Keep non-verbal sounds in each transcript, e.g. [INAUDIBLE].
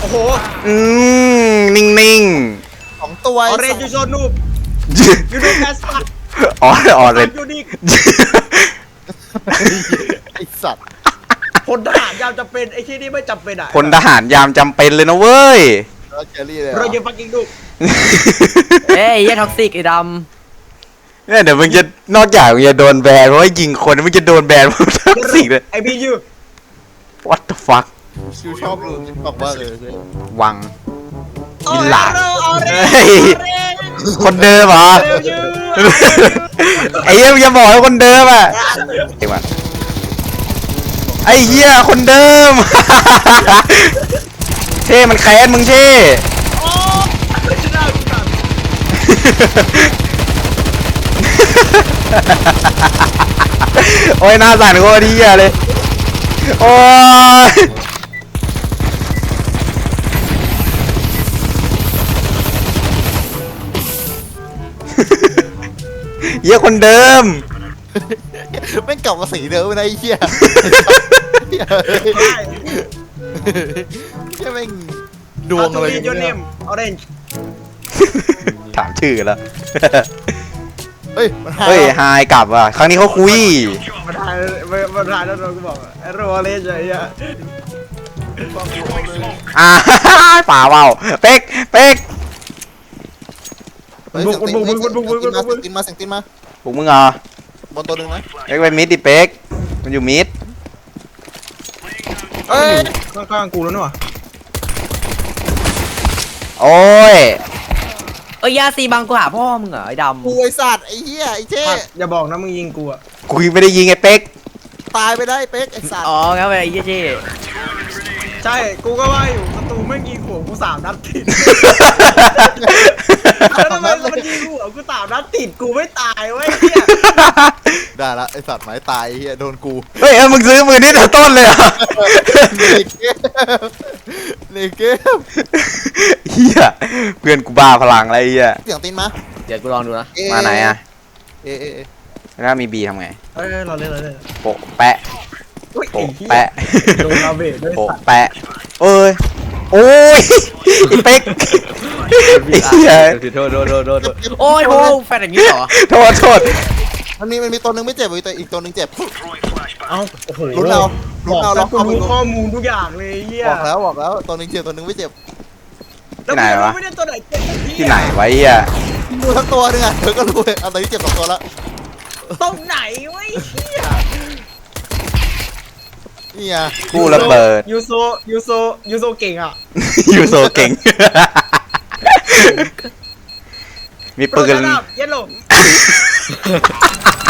โอ้โหอืมนิ่งสองตัวอไอ้อเรนสัจ์ตยูว์โซนูบๆยูนูแคสตักอ๋อออเรนยูนิคไอ้สัตว์พลทหารยามจะเป็นไอ้ที่นี่ไม่จำเป็นอะพลทหารยามจำเป็นเลยนะเว้ยแล้วเจอรี่เลยเหรเราอยิงฟักกิ้งดูเอ้ยไอ้เหี้ยท็อกซิกไอ้ดเนี่ยเดี๋ยวมึงจะนอกจากมึงจะโดนแบนเพราะว่ายิงคนมึงจะโดนแบนเพราะทั้งสิ่งเลยไอพียู what the fuck ชิวชอบดูติ๊กต็อกมากเลยเว้ยวังกินหลาออเรนเฮ้ยคนเดิมเหรอเร็วยูไอ้เหี้ยมึงอย่าบอกว่าคนเดิมอะเดี๋ยวก่อนไอ้เหี้ยคนเดิม เท่มันแค้นมึงเท่ โอ้ชนะกูตัดโอ้ยหน้าสั่นโคตรเหี้ยเลย โอ้ย เหี้ยคนเดิม ไม่งกลับมาสีเดิมนะไอ้เหี้ยเหี้ยเหี้ยแม่งดวงอะไรยูเนมออเรนจ์ถามชื่อแล้ว เฮ้ยมันหาเฮ้ยไฮกลับว่ะ ครั้งนี้เขาคุย มาถ่ายมาถ่ายแล้วเราก็บอกไอ้โรอเรนจ์ไอ้เหี้ยอ่า ป่าเปล่าเป๊กเป๊กเฮ้ยเสียงตีนเสียงตีนมาเสียงตีนมาพวกมึงเหรอบนตัวหนึ่งนะเป๊กไปมิดดิเป๊กมันอยู่มิดเฮ้ยข้างๆกูแล้วเนอะโอ้ยำเอ้ยยาซีบังกูหาพ่อมึงเหรอไอ้ดกูไอ้สัตว์ไอ้เหี้ยไอ้เจ๊อย่าบอกนะมึงยิงกูอะกูยังไม่ได้ยิงไอ้เป๊กตายไปได้เป๊กไอ้สัตำว์อ๋องั้นไปไอ้เหี้ยเจ๊ใช่กูก็ว่าอยู่ศัตรูไม่งยิงหัวกูสามนัดติด แล้วทำไมมันยิงหัวกูสามนัดติดกูไม่ตายเว้ยเหี้ยได้ละไอ้สัตว์หมายตายไอ้เหี้ยโดนกูเฮ้ยเออมึงซื้อมือนี่แต่ต้นเลยเหรอในเกมเฮียเพื่อนกูบ้าพลังอะไรเฮียเสียงตีนมาเดี๋ยวกูลองดูนะเอ๊มาไหนอะเอ๊ะเอ๊ะเอ๊ะแล้วมีบีทำไงเอ้ยเราเล่นเราเล่นโปะแปะอุ้ยไอ้โปะเหี้ยแปะโดนเราเบรดด้วยโปะสัตว์แปะเอ้ย โอ้ยไอ้เป๊กไอ้เหี้ยโดนโดนโดนโดนโดนโอ้ยโอ้แฟนอย่างนี้เหรอโทษโทษมันมีมันมีตัวหนึ่งไม่เจ็บอีกตัวอีกตัวหนึ่งเจ็บ เอ้าโอ้โหลุ้นเอาลุ้บนอกเอาแล้ล็วอกกูเข้าไปรู้ลุ้น ข้อมูลทุกอย่างเลยไอ้เหี้ยบอกแล้วบอกแล้วตัวหนึ่งเจ็บตัวหนึ่งไม่เจ็บแล้วมึงรู้ไม่ได้ตัวไหนเจ็บที่ไหนไวะไอ้เหี้ยดูทั้งตัวหนึงอะเธอก็รู้เลยเอาตอนนี้เจ็บสองตัวแล้วตรงไหนวะไอ้เหี้ย นี่ไงกู้ระเบิด ยูโซยูโซยูโซเก่งอะอยู่โซเก่ง มีปืนโปรชาเย็นลง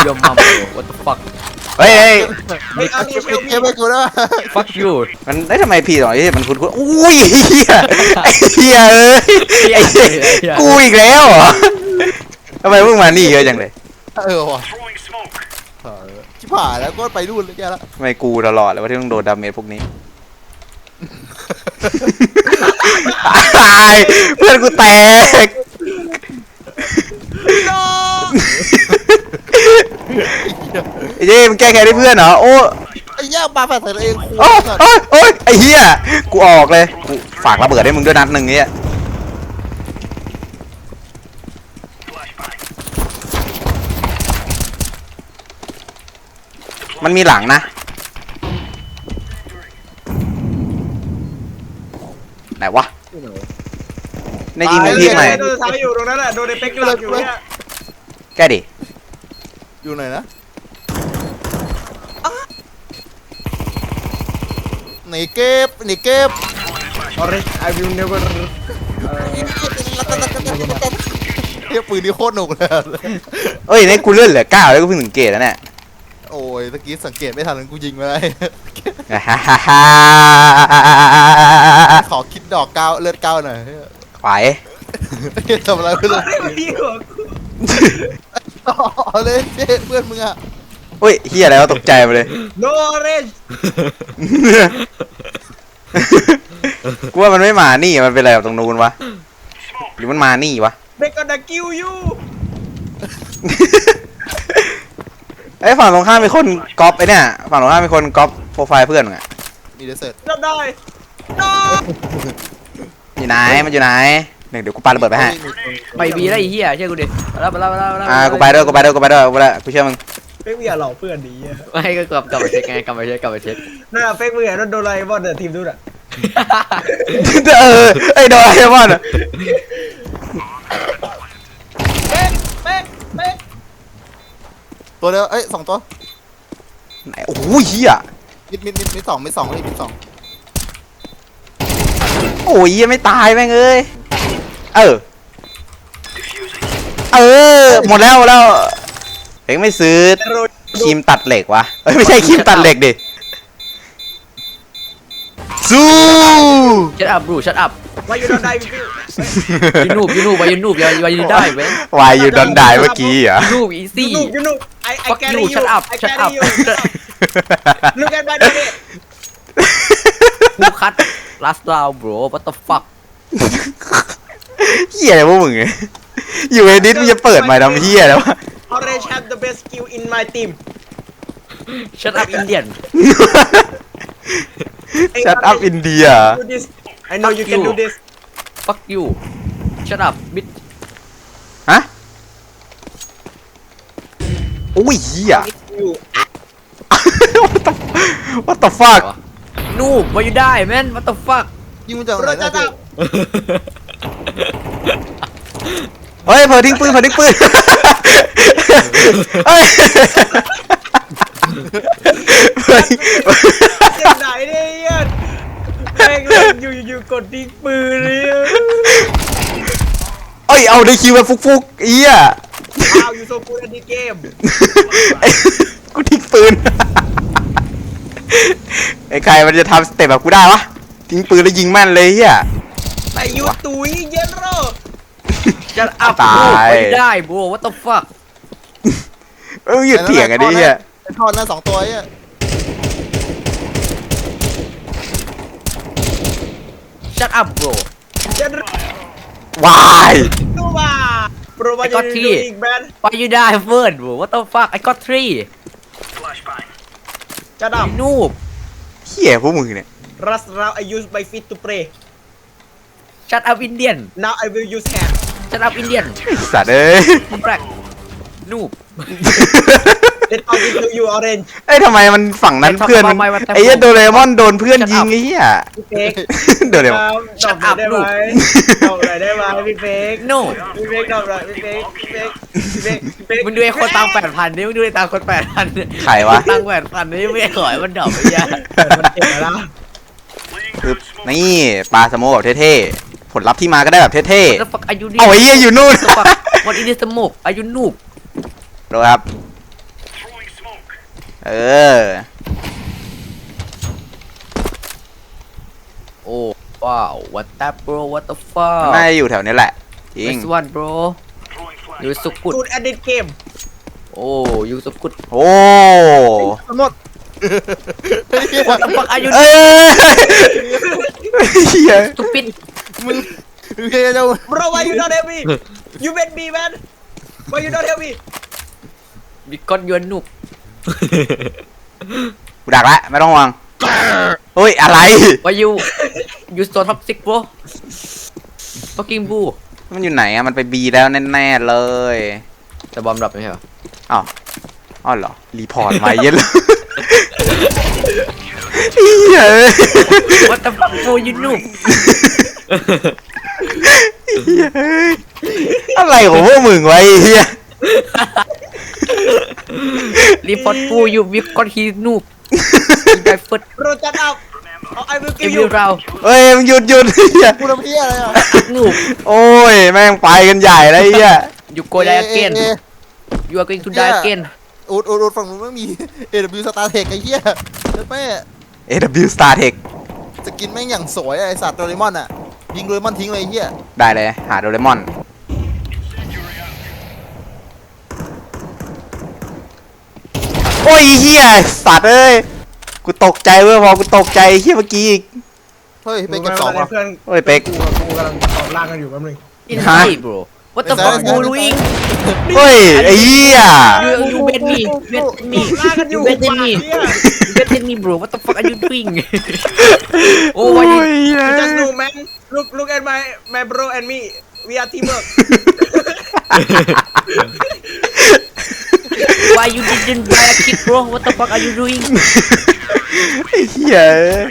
ยอมมัม what the fuck เฮ้ยเฮ้ยไม่เอาเชเก็ลบเก็บไปกูนะ fuck you มันได้ยทำไมพี่สองที่มันคุ้นๆอุ้ยเฮียไอ้เฮียเอ้ยไอ้เหี้ยกูอีกแล้วเหรอทำไมมึงมานี่เยอะจังเลย เออว่ะเออ ชิบหายแล้วก็ไปนู่นเลยแกแล้วทำไมกูตลอดเลยว่าที่ต้องโดนดาเมจพวกนี้ ตายเพื่อนกูแตกโนไอ้เจ๊มึงแก้แค้นให้เพื่อนเหรอ โอ้ไอ้ย่าปลาแฝดใส่ตัวเองคูโอ้โอ้โอ้ยไอ้เหี้ย กูออกเลย กูฝากระเบิดให้มึงด้วยนัดหนึ่งเนี่ย มันมีหลังนะไหนวะในยิงมึงพีกไหนอยโดนท้ายอยู่ตรงนั้นแหละโดนไอ้เป๊กหลับอยู่เนี่ยแก้ดิอยู่ไหนนะหนีเก็บหนีเก็บ ออเรนจ์ I will never เฮียปืนนี่โคตรหนุกเลย เอ้ยนี่กูเลื่อนเหลือเก้าแล้วกูเพิ่งสังเกตแล้วเนี่ย โอ้ยตะกี้สังเกตไม่ทันเลยกูยิงไปเลยฮ่าฮ่าฮ่าขอคิดดอกก้าวเลือดก้าวหน่อยไหวทำอะไรไม่รู้ไม่มีหัวกูเอาเลยเจ้เพื่อนมึงอะเฮ้ยเฮียอะไรวะตกใจมาเลยโนออเรนจ์กูว่ามันไม่มานี่มันเป็นอะไรกับตรงนู้นวะ หรือมันมานี่วะเบกอนดากิวยู ไอ้ยฝั่งตรงข้ามมีคนก๊อปไอ้เนี่ยฝั่งตรงข้ามมีคนก๊อปโปรไฟล์เพื่อนมึงอะมีเดสเซอร์รับได้โนอยู่ไหนมันอยู่ไหนเดี๋ยวเดี๋ยวกูปาระเบิดไปให้ไปบีได้ไอ้เหี้ยเชื่อกูดิมาแล้วมาแล้วมาแล้วมาแล้วอ่ากูไปด้วยกูไปด้วยกูไปด้วยกูไปด้วยกูเชื่อมึงเฟกเวียหลอกเพื่อนดีอะไม่ก็กลับกลับมาเช็คไงกลับมาเช็คกลับมาเช็คน่าเฟกเวียนั่นโดนไลบอลเดอะทีมดูน่ะ เออไอ้โดนไอ้บอลอะ เป๊กเป๊กเป๊ก ตัวเดียวเอ้ยสองตัวไหนโอ้โหเฮียมิดมิดมิดมิดสองมิดสองมิดมิดสองโอ้ยยังไม่ตายแม่งเอ้ยเออเออหมดแล้วหมดแล้วเอ็งไม่ซื้อโรยครีมตัดเหล็กวะเอ้ยไม่ใช่ครีมตัดเหล็กดิสู้ ชัดอัพบรูชัดอัพ ว่าอยู่โดนไดวิวยูนูบยูนูบไปยูนูบอย่าอย่ายูได้เว้ยวายอยู่ดอนไดเมื่อกี้เหรอ ยูนูบอียูซี่นูยูนูไอไอ fuck แก you รี่ยู shut up ไอแก shut up รี่ยู look at my body กูคัด last round bro what the fuck เฮียอะไรพวกมึงเนี่ยอยู่ในดิสมึงจะเปิดไมค์ทำเฮียแล้ววะ Orange have the best skill in my team shut up Indian ชัดอัพอินเดีย do this I know you can do this fuck you shut up bitch ฮะโอ้ยเฮีย you What the fuck นูบมาอยู่ได้แม่น what the fuck ยิงมันจากไหนโรนะจัพี่บเฮ้ยเผลอทิ้งปืนเผลอทิ้งปืนเฮ้ยเผลอทิ้ง เจ็บไหนเนี่ยแม่งเลยอยู่อยู่ก ดทิ้งปืนเลยเอ้ยเอาได้คิวแบบฟุกๆเอี้ยอ้าว you so good at the game ไอ้กูทิ้งปืนไอ้ใครมันจะทำสเต็ปแบบกูได้วะทิ้งปืนแล้วยิงแม่นเลยเฮียไอยูตุยเยนโร shut up ตาย bro มาอยู่ได้ bro what the fuck เออหยุดเถียงกันดิเฮียไอ้ทอดหน้าสองตัวไอ้เนี่ย shut up bro เยนโรวายดูว่าโปรว่าไอ้จะก๊อตดูที่อีกแบนมาอยู่ได้เฟิร์น bro what the fuck I got three จะดับนูบเฮียพวกมึงเนี่ย Rust now I use my feet to pray shut up Indian now I will use hand shut up Indian ไอ้สัตว์เอ้ยแบ ล็กนูบ let all into you orange เอ้ยทำไมมันฝั่งนั้นเพื่อนมันทำไมมันไอ้เหี้ยโดเรมอนโดนเพื่อนยิงไอ้เหี้ยพี่เป๊กโดเรมอนดอกหน่อยได้ไหมดอกหน่อยได้ไหมพี่เป๊ก no พี่เป๊กดอกหน่อยพี่เป๊กพี่เป๊กพี่เป๊กพี่เป๊กมึงดูไอ้คนตังแปดพันนี่มึงดูไอ้ตังคนแปดพันใครวะตังแปดพันนี่ไม่ขอให้มันดอกไปยามันเจ็บแล้วนะคือนี่ปลาสโมกแบบเท่ๆผลลัพธ์ที่มาก็ได้แบบเท่แล้วฟักอายุๆนี่เอาไอ้เหี้ยอยู่นู่นฟักวันอีเดสโมกอายุนูบดูครับ เออ โอ้ว้าว what that bro what the fuck น่าจะอยู่แถวนี้แหละจริง this one bro you so good กูด at this game โอ้ you so good โอ้หมดไอ้เหี้ย what the fuck are you เอ้ยเหี้ย stupid มึงมึงเหี้ยเจ้า bro why you not help me you bet me man why you not help me because you are noob กูดักละไม่ต้องห่วงเฮ้ยอะไร why you you so toxic bro fucking boo มันอยู่ไหนอะมันไปบีแล้วแน่ๆเลยแต่บอมดับไม่ใช่เหรออ้าวอ้าวเหรอ รีพอร์ตมาเย็นเลยเหี้ย what the fuck bro you noob เหี้ยอะไรของพวกมึงไวะไอ้เฮีย report boo you because he noob he die first bro shut up or I will kill every you round เฮ้ยมึงหยุดหยุดเฮียกูทำเหี้ยอะไรอะ noob โอ้ยแม่งไปกันใหญ่แล้วไอ้เฮีย you go die again เอเอ you are going to die again อุดอุดอุดฝั่งนู้นไม่มี AW Star Tech ไอ้เหี้ยเจ้าแม่ AW Star Tech สกินแม่งอย่างสวยอะไอสัตว์โดเรมอนอะ ยิงโดเรมอนทิ้งเลยไอ้เหี้ยได้เลยหาโดเรมอน อ้ยเฮียสัตว์เอ้ยกูตกใจเว้ยพอกูตกใจเฮียเมื่อกี้อีก เฮ้ยไปเก็บสองว่ะ เพื่อนโอ้ยเป๊ก กูกับกูกำลังตอบล่างกันอยู่แป๊บนึง inside bro what the ไอ้ fuck สาย bro doing เฮ้ยไอ้เหี้ย you you bet me bet me ตอบล่างกันอยู่ you bet ปาก me เนี่ย you bet me bro what the fuck are you doing โอ้โอ้ why ย you เหี้ย just know man look look at my my bro and me we are teamwork Why you didn't buy a kit, bro. What the fuck are you doing? [LAUGHS] yeah.